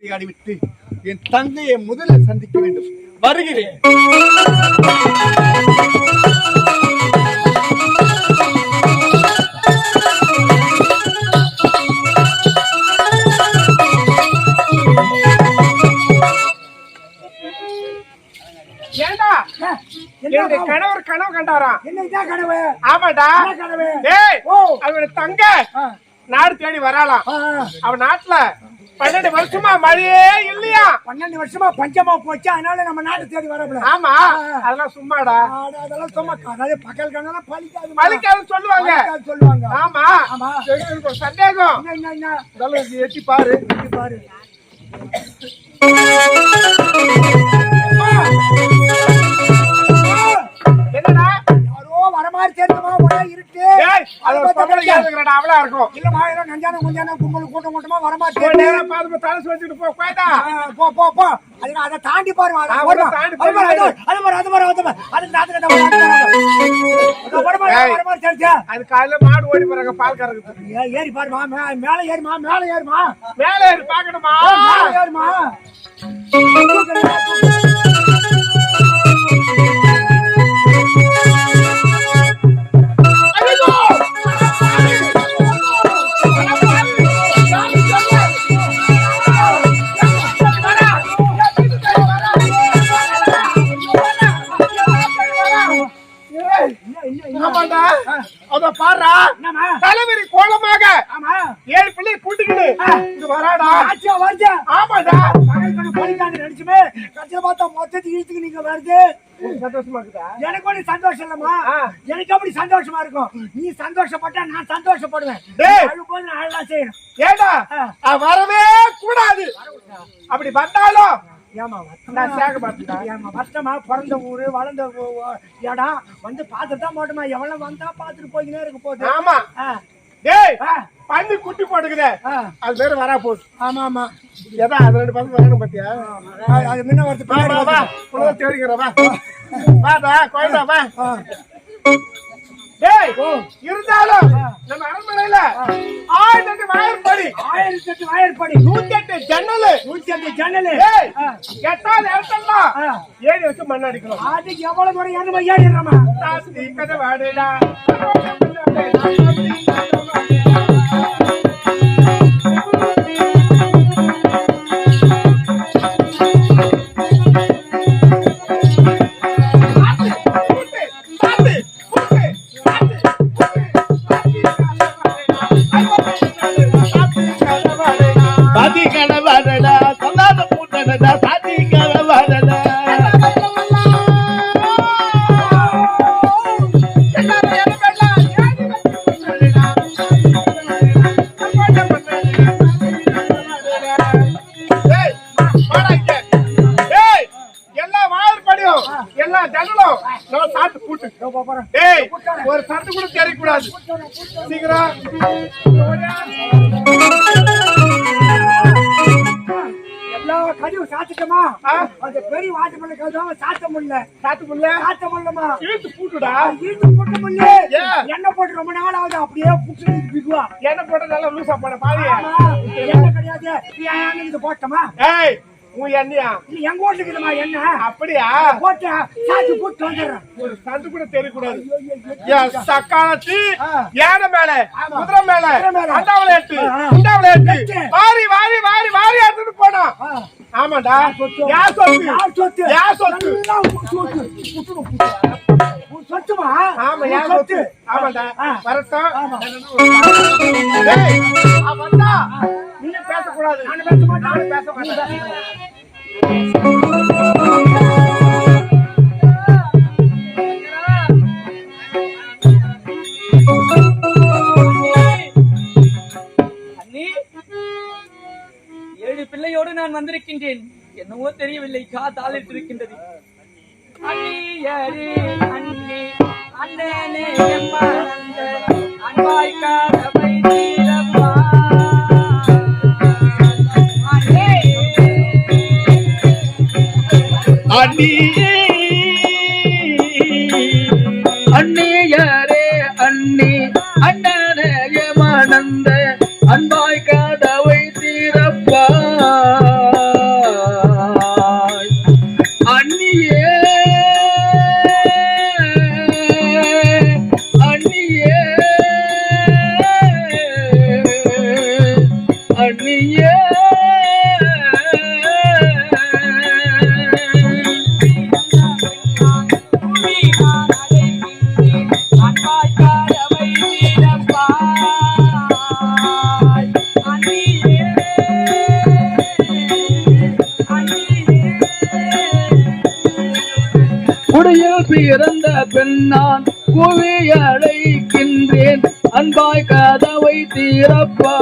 விட்டு என் தங்கையை முதலில் சந்திக்க வேண்டும். வருகிறேன். என்னுடைய கணவர் கனவு கண்டாராம் என்னதான் கனவு? ஆமாடா. என்ன கனவு? டேய் ஓ. அவனோட தங்க நாடு தேடி வராலாம் ஆ, அவன் நாட்டுல பன்னெண்டு வருஷமா மழையே இல்லையா? பன்னெண்டு வருஷமா பஞ்சமா போச்சு. அதனால நம்ம நாட்டு தேடி வரப்பல ஆமா. அதெல்லாம் சும்மாடா. அதெல்லாம் சும்மா அதாவது பகல் கண்ணெல்லாம் பலிக்காது மலிக்காதுன்னு சொல்லுவாங்க. சொல்லுவாங்க. ஆமா. ஆமா. சந்தேகம். எட்டி பாரு. இங்க பாரு. மாதிரி தெரியுமா ஒரே கேக்குறடா அவளா இருக்கும். இல்லம்மா ஏதோ நஞ்சான குஞ்சான கும்பல் கூட்டம் கூட்டமா வர மாதிரி. நேரம் தலை வச்சுட்டு போ போய்டா. ஆ, போ போ போ. அது அதை தாண்டி பாருங்க அதை பாருங்க. அதை தாண்டி அது பாரு, அது. பாரு, அது மாதிரி, மாதிரி காலையில மாடு ஓடி போறாங்க பால் கறக்குது. ஏ- ஏறி பாருமா மே- மேல ஏறுமா மேல ஏறுமா. மேல ஏறி பாக்கணுமா மேல ஏறுமா. இங்க வராடா. ஆச்சா வருதா ஆமாடா. பகல் கண்ணு பலிக்காது நினைச்சுமே கடைசியில பார்த்தா இழுத்துக்கு நீங்க வருது. சந்தோஷமா இருக்குதா? எனக்கு ஒண்ணு சந்தோஷம் இல்லம்மா. எனக்கு அப்படி சந்தோஷமா இருக்கும்? நீ சந்தோஷப்பட்டா நான் சந்தோஷப்படுவேன். அழும்போது நான் அழலாம் செய்யணும் ஏடா வரவே கூடாது. அப்படி வந்தாலும் ஏமா நான் சேக மாட்டேன் ஏமா வருஷமா பிறந்த ஊரு வளர்ந்த இடம். வந்து பார்த்துட்டு தான் போட்டுமா எவ்வளவு வந்தா பார்த்துட்டு போய்க்கினே இருக்க போகுது. ஆமா. ஆ, பண்ணி குட்டி போட்டுக்குதே. அது பேரு வரா போகுது ஆமா ஆமா. எதா அது ரெண்டு பசங்க வரணும் பாத்தியா? அது- முன்ன வருது வா பின்னாடி வா. வா வருது. புள்ள தேடிக்கிற வா. வாடா கோயிலா வா. டேய் இருந்தாலும் நம்ம அரண்மனையில ஆயிரத்தி வாயிற்படி. ஆயிரத்தி எட்டு வாயிற்படி நூத்தி எட்டு ஜன்னலு. நூத்தி எட்டு ஜன்னலு இடத்தெல்லாம் ஆ. ஏறி வச்சு மண் அடிக்கணும். அது எவ்வளவு தூரம் ஏறுமா? ஏறிடுறமா? கதை வாடுடா முடியலமா இழுத்து பூட்டுடா. இழுத்து போட்டு ஏன்? எண்ணெய் போட்டு ரொம்ப நாள் ஆகுது. அப்படியே புட்டு பிக்குவா என்ன போட்ட நல்லா லூசா போன பாதிய எண்ணெய் கிடையாது. இது போட்டமா? ஏய் உன் எண்ணியா? இது எங்க இருக்குதுமா எண்ணெய் அப்படியா? போட்டு சாத்தி போட்டு வந்துடுறேன். ஒரு கூட தெரியக்கூடாது. சக்காலத்தி. யானை மேல. குதிரை மேல எட்டு எட்டு. வாரி வாரி வாரி வாரி எடுத்துட்டு போனோம் ஆ. ஆமாண்டா. சொத்து. யார் சொத்து? யார் சொத்து? சொத்துமா? ஆமா உன் யார் சொத்து. ஆமாண்டா. ஆ. வரட்டும். வந்தா நீ பேசக்கூடாது. நான் பேச மாட்டேன். நானும் பேச மாட்டேன். அண்ணி ஏழு பிள்ளையோடு நான் வந்திருக்கின்றேன். என்னவோ தெரியவில்லை காத்தால் இருக்கின்றது அண்ணி யாரு அன்பாய் காதவை Adiye பிறந்த பெண்ணான் குவி அழைக்கின்றேன் அன்பாய் கதவை தீரப்பா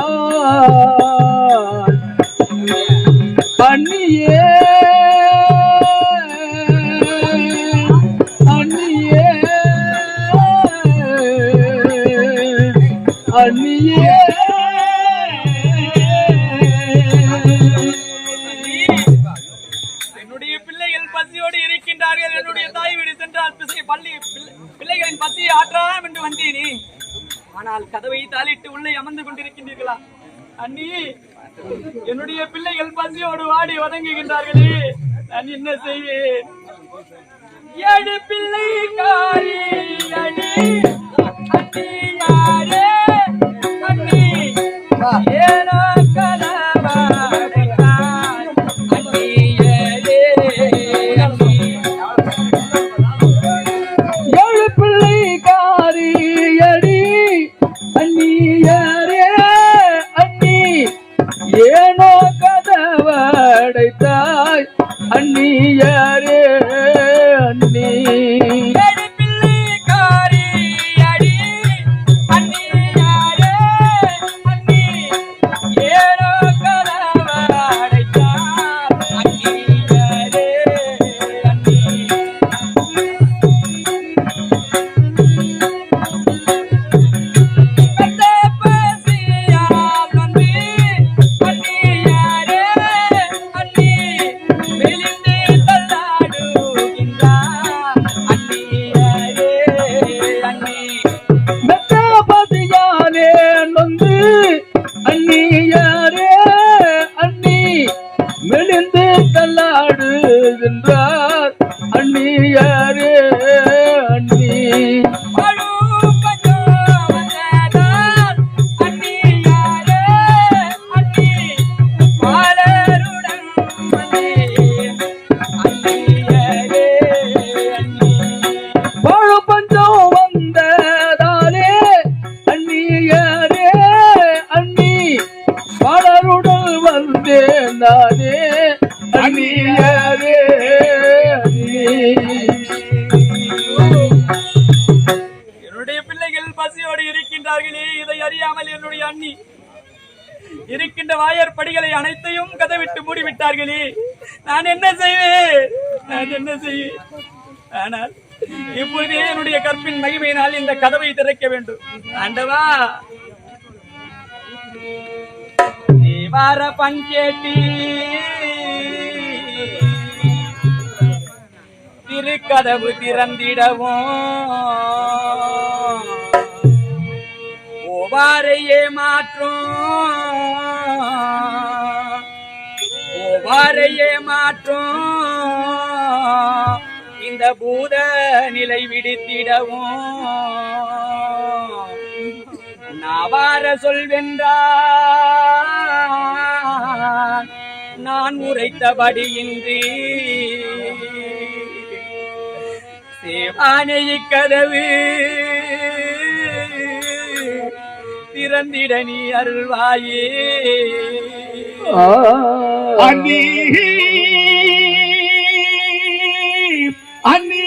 ஏனோ விட்டார்களே நான் என்ன செய்வேன்? நான் என்ன செய்வேன்? ஆனால் இப்பொழுதே என்னுடைய கற்பின் மகிமையினால் இந்த கதவை திறக்க வேண்டும். ஆண்டவா! வார பஞ்சேட்டி திருக்கதவு திறந்திடவும். ஓவாரையே மாற்றும். ஓவாரையே மாற்றும். இந்த பூத நிலை விடுத்திடவும். நாவார சொல்வென்றான் நான் உரைத்தபடி இன்றி சேவானை கதவு திறந்திட நீ அருள்வாயே. அண்ணி அண்ணி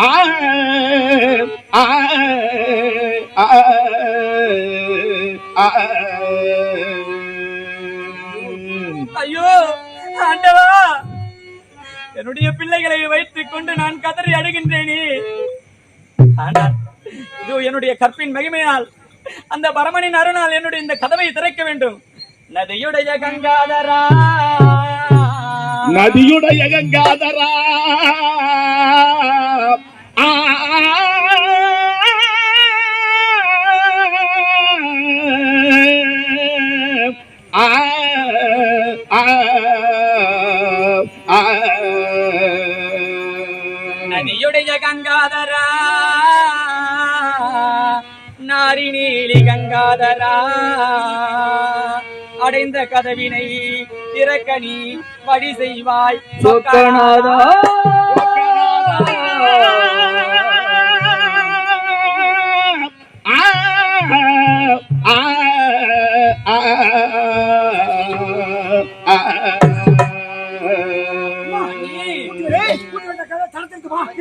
ஆ ஆ ஆ ஆ ஐயோ ஆண்டவா என்னுடைய பிள்ளைகளை வைத்துக் கொண்டு நான் கதறி அடுகின்றேனே ஆனால் இதோ என்னுடைய கற்பின் மகிமையால் அந்த பரமனின் அருணால் என்னுடைய இந்த கதவை திறக்க வேண்டும். நதியுடைய கங்காதரா. நதியுடைய கங்காதரா. நதியுடைய கங்காதரா. காரி நீலி கங்காதரா. அடைந்த கதவினை திறக்க நீ வழி செய்வாய் சொக்கநாதா.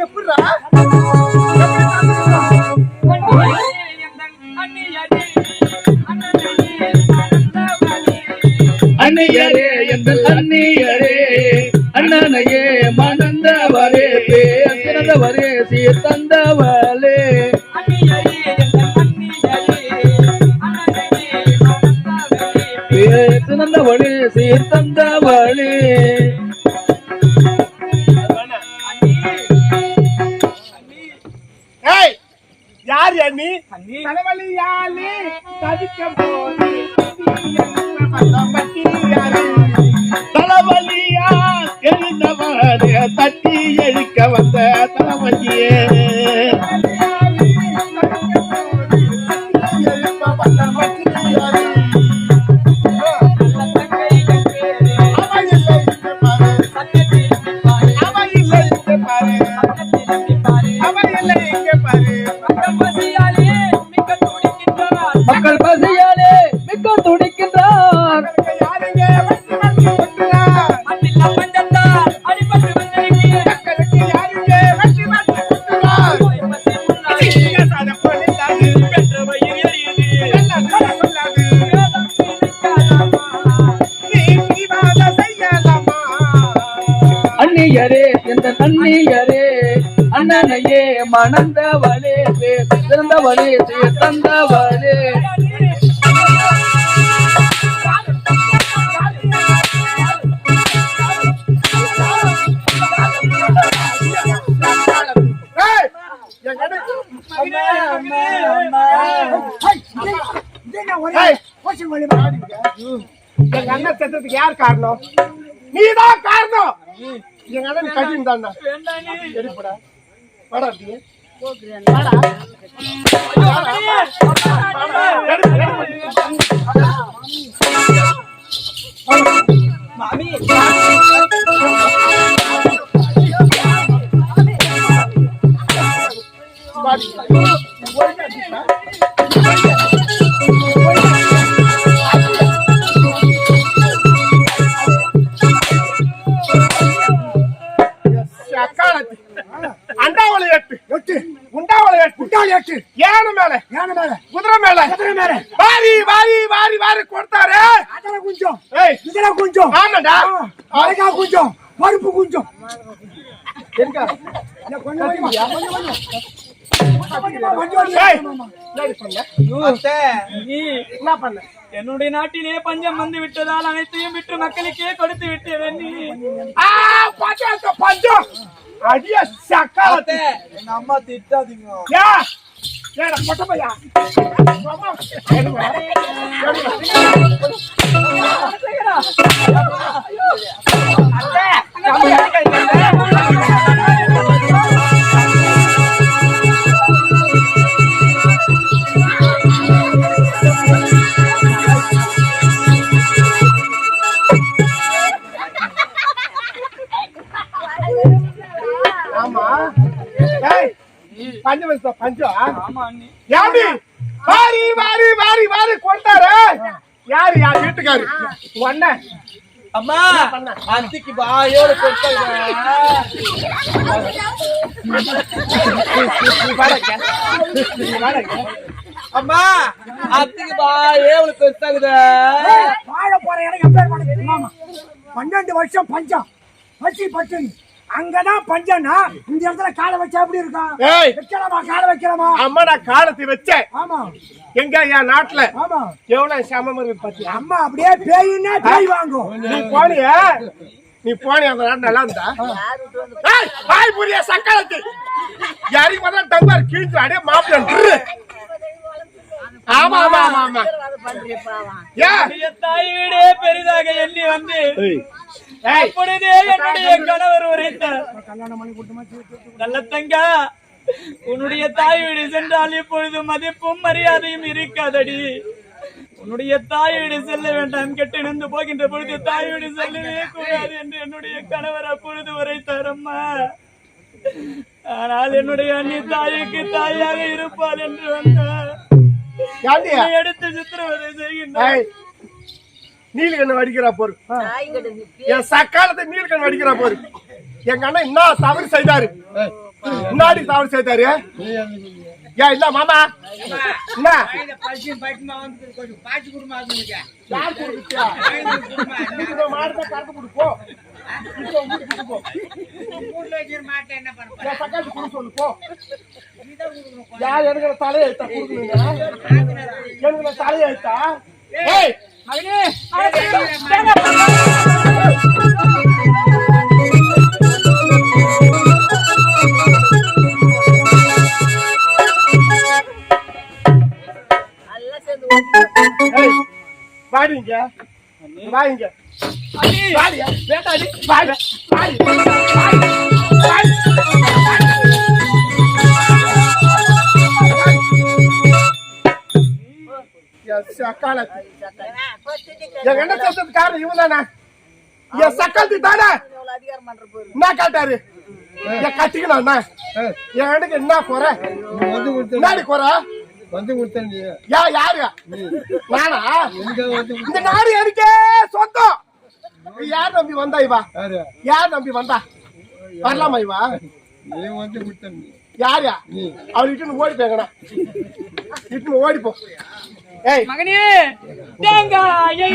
எப்படிடா? அன்னையரே எந்த அந்நியரே அண்ணனையே மணந்தவரே பேசிறந்தவரே சீர்தந்தவளே. பேசிறந்தவளே சீர்தந்தவளே மணந்தவளே சிறந்தவளே தந்தவளே எங்க அண்ணன் செத்ததுக்கு யார் காரணம்? நீதான் காரணம். எங்க அண்ணன் கட்டின்னு தாண்டா எடுப்படா. வாடா. அப்படியே வாடா. எடு, நீ என்ன பண்ண? என்னுடைய நாட்டிலே பஞ்சம் வந்து விட்டதால் அனைத்தையும் விட்டு மக்களுக்கே கொடுத்து விட்டேன் பஞ்சம் அடிய சக்காலத்து எங்க அம்மா திட்டாதீங்க. ஏடா பொட்டப்பையா ஆமா பஞ்சம் வச்சா பஞ்சம். ஆமா அண்ணி. யாரு? வாரி வாரி வாரி வாரி கொண்டாரு. யாரு யார்? வீட்டுக்காரு. அண்ணன் அம்மா அத்திக்கு கொடுத்தாங்க அம்மா அத்திக்கு பாயே உனக்கு பெருசாகுதா. வாழ போற இடம் தெரியுமாமா? பன்னெண்டு வருஷம் பஞ்சம். பசி பட்டினி அங்கதான் பஞ்சம்னா இந்த இடத்துல காலை வச்சா எப்படி இருக்கும்? ஏய்! வைக்கலாமா? காலை வைக்கலாமா? அம்மா நான் காலத்தை வச்சேன் ஆமா. எங்க என் நாட்டுல? ஆமா. எவ்வளவு சமம் இருக்கு பாத்தியா? அம்மா அப்படியே பேயின்னா பேய் வாங்கும். நீ போனிய? நீ போனி அந்த நாடு நல்லா இருந்தா? ஏய், வாய் புரிய சக்காலத்து. யாரையும் பார்த்தா டம்பார் கிழிச்சு அடே மாப்பிள்ள ஆமா ஆமா ஆமா ஆமா. ஏன் தாய் வீடே பெரிதாக எண்ணி வந்து ஏய். அப்பொழுதே என்னுடைய கணவர் உரைத்தார் நல்ல தங்கா உன்னுடைய தாய் வீடு சென்றால் இப்பொழுது மதிப்பும் மரியாதையும் இருக்காதடி. உன்னுடைய தாய் வீடு செல்ல வேண்டாம் கெட்டு நின்று போகின்ற பொழுது தாய் வீடு செல்லவே கூடாது என்று என்னுடைய கணவர் அப்பொழுது உரைத்தார் அம்மா. ஆனால் என்னுடைய அண்ணி தாய்க்கு தாயாக இருப்பாள் என்று வந்தார். எடுத்து சித்திரவதை செய்கின்றார். நீலகண்ணு அடிக்கிறா போரு. என் சக்காலத்தை நீலகண்ணு அடிக்கிறா போரு. எங்க அண்ணன் என்ன தவறு செய்தாரு? முன்னாடி தவறு செய்தாரு? ஏன் இல்ல மாமா. என்ன? தலையெழுத்தா தலையெழுத்தா? ஏய், மகனே தேங்காய் ஏய், வாடி இங்க. வா இங்க. வாடியா, வேண்டாடி, வாடி, வாடி, வாடி, என்ன சேர்த்தது காரணம் இவன் தானே? என் சக்காலத்தி தானே என்ன காட்டாரு? என் கட்டிக்கணும் என் எனக்கு என்ன குறை? வந்து கொடுத்த என்னடி குறை? வந்து கொடுத்த நீ. யா யாரு? நானா? எங்க இந்த நாடு எனக்கே சொந்தம். நீ யார் நம்பி வந்தா இவா? யாரு? நம்பி வந்தா? வரலாமா இவா? நீ வந்து கொடுத்த நீ. யாரியா அவள் இட்டு ஓடி போங்கடா இட்டு ஓடி போ. ஏய் மகனே தேங்காயை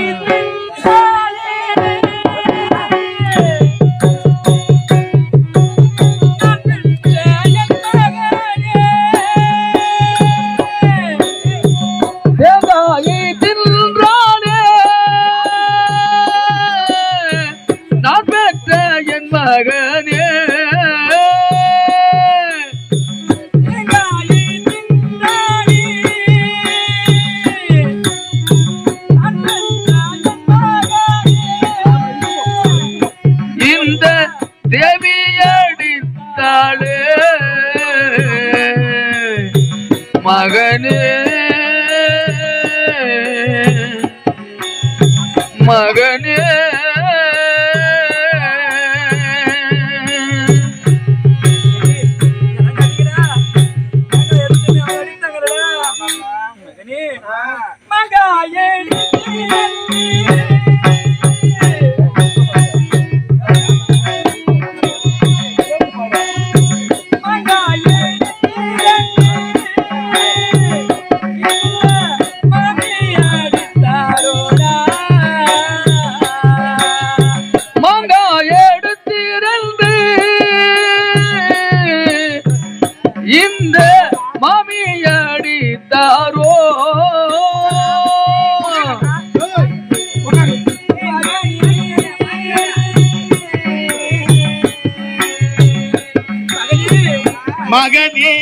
மகனே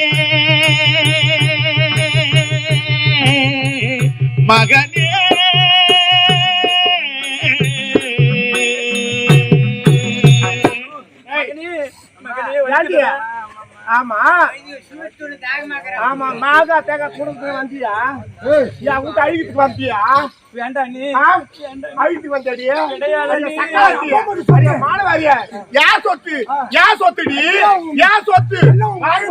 மகனே ஆமா ஆமா மாகா தேங்க குடும்பத்து வந்தியா? என் வீட்டு அழுகிட்டு வந்தியா? வேண்டாம் நீ? அழுகிட்டு வந்தடி. மாணவாரியா ஏன் சொத்து? ஏன் சொத்துடி? ஏன் சொத்து?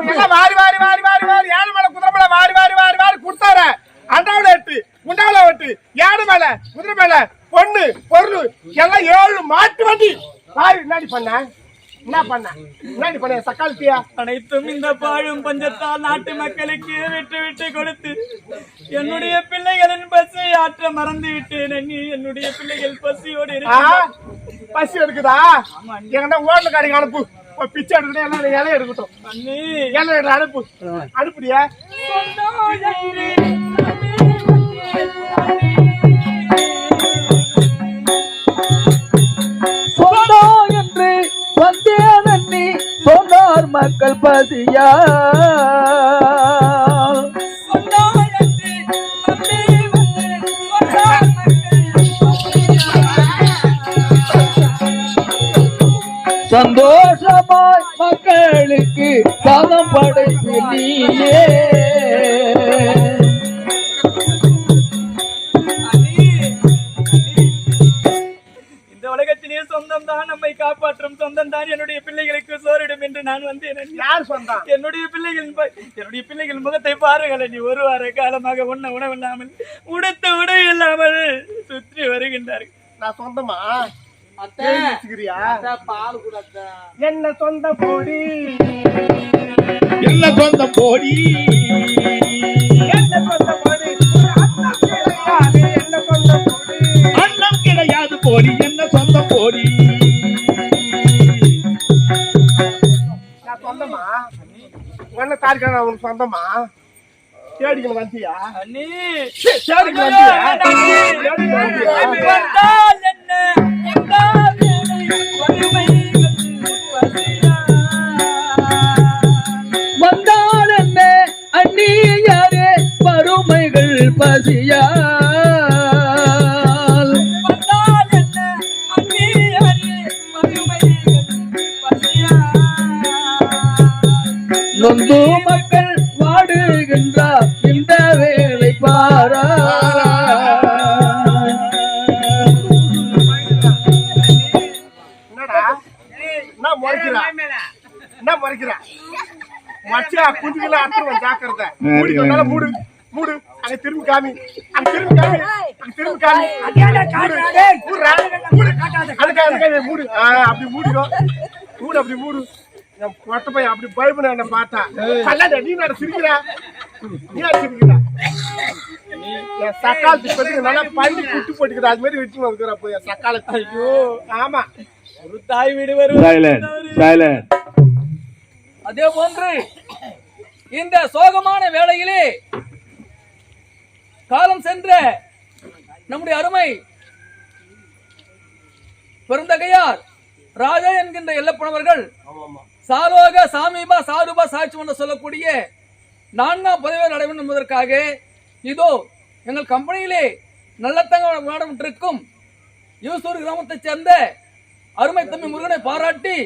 எல்லாம் வாரி வாரி வாரி வாரி வாரி ஏழு மேல குதிரை மேல வாரி வாரி வாரி வாரி கொடுத்தாரு. அண்டாவில எட்டு உண்டாவில எட்டு ஏழு மேல குதிரை மேல பொண்ணு பொருள் எல்லாம் ஏழு மாட்டு வண்டி. வாரி என்னடி பண்ண? என்ன பண்ண? என்னடி பண்ண? சக்காலத்தியா அனைத்தும் இந்த பாழும் பஞ்சத்தால் நாட்டு மக்களுக்கு விட்டு விட்டு கொடுத்து என்னுடைய பிள்ளைகளின் பசி ஆற்ற மறந்து விட்டேன் என்னுடைய பிள்ளைகள் பசியோடு. பசி எடுக்குதா? எங்கன்னா ஓட்டல கடைக்கு அனுப்பு. பிச்சை எடுக்கணும் எல்லாம் இலை எடுக்கட்டும். இலை அனுப்பு. அனுப்புடியா? சொந்தோ என்று வந்தேனி சொன்னார் மக்கள் பசியா. சந்தோஷமாய் மக்களுக்கு சாதம் படைத்து நீயே. காப்பாற்றும் சொந்தம் தான் என்னுடைய பிள்ளைகளுக்கு சோறிடும் என்று நான் வந்தேன். யார் சொந்தம் என்னுடைய பிள்ளைகளின் என்னுடைய பிள்ளைகள் முகத்தை பாருங்கள் நீ ஒரு வார காலமாக உண்ண உணவில்லாமல் உடுத்த உடை இல்லாமல் சுற்றி வருகின்றார்கள். நான் சொந்தமா? என்ன சொந்த போடி? என்ன சொந்தம் போடி? என்ன சொந்த போடி? என்ன சொந்த போடி? அண்ணம் கிடையாது போடி. என்ன தாரிக்கா உனக்கு சொந்தமா? தேடிக்கணும் வந்தியா அண்ணி. தேடிக்கணும் வந்தியா என்ன? நொந்து மக்கள் வாடுகின்றார். இந்த வேலை பாரா. என்னடா? என்ன முறைக்கிறா? என்ன முறைக்கிறா? மச்சா குஞ்சுகள அர்த்தம் ஜாக்கிரதை. மூடி கொண்டால மூடு மூடு. அங்க திரும்பி காமி. அங்க திரும்பி காமி. அங்க திரும்பி காமி. மூடு. மூடு. அப்படி மூடிக்கோ. மூடு அப்படி மூடு. என் பொட்ட பையன் அப்படி பயப்பட என்ன பார்த்தா. கல்லாட நீ நட சிரிக்கிறா? நீ நட சிரிக்கிறா? என் சக்காலத்து பத்தி நல்லா பண்ணி குட்டி போட்டுக்கிற அது மாதிரி வச்சு வந்துக்கிறா போய் என் சக்காலத்து. ஐயோ ஆமா. ஒரு தாய் வீடு சைலண்ட் அதே போன்று இந்த சோகமான வேளையிலே காலம் சென்ற நம்முடைய அருமை பெருந்தகையார் ராஜா என்கின்ற எல்லப்பனவர்கள் சாரோக சாமீபா சாருபா சாட்சி என்று சொல்லக்கூடிய நான்காம் பதவி நடைபெறும் என்பதற்காக இதோ எங்கள் கம்பெனியிலே நல்லத்தங்க நாடமிட்டிருக்கும் யூசூர் கிராமத்தைச் சேர்ந்த அருமை தம்பி முருகனை பாராட்டி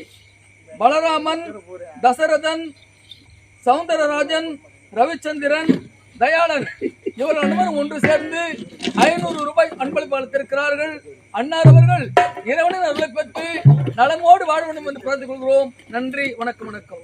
பலராமன் தசரதன் சவுந்தரராஜன் ரவிச்சந்திரன் தயாளன். இவர்கள் அனைவரும் ஒன்று சேர்ந்து ஐநூறு ரூபாய் அன்பளிப்பு அளித்திருக்கிறார்கள். அன்னார் அவர்கள் இறைவனின் அருளை பெற்று நலமோடு வாழ வேண்டும் என்று பிரார்த்திக் கொள்கிறோம். நன்றி வணக்கம் வணக்கம்.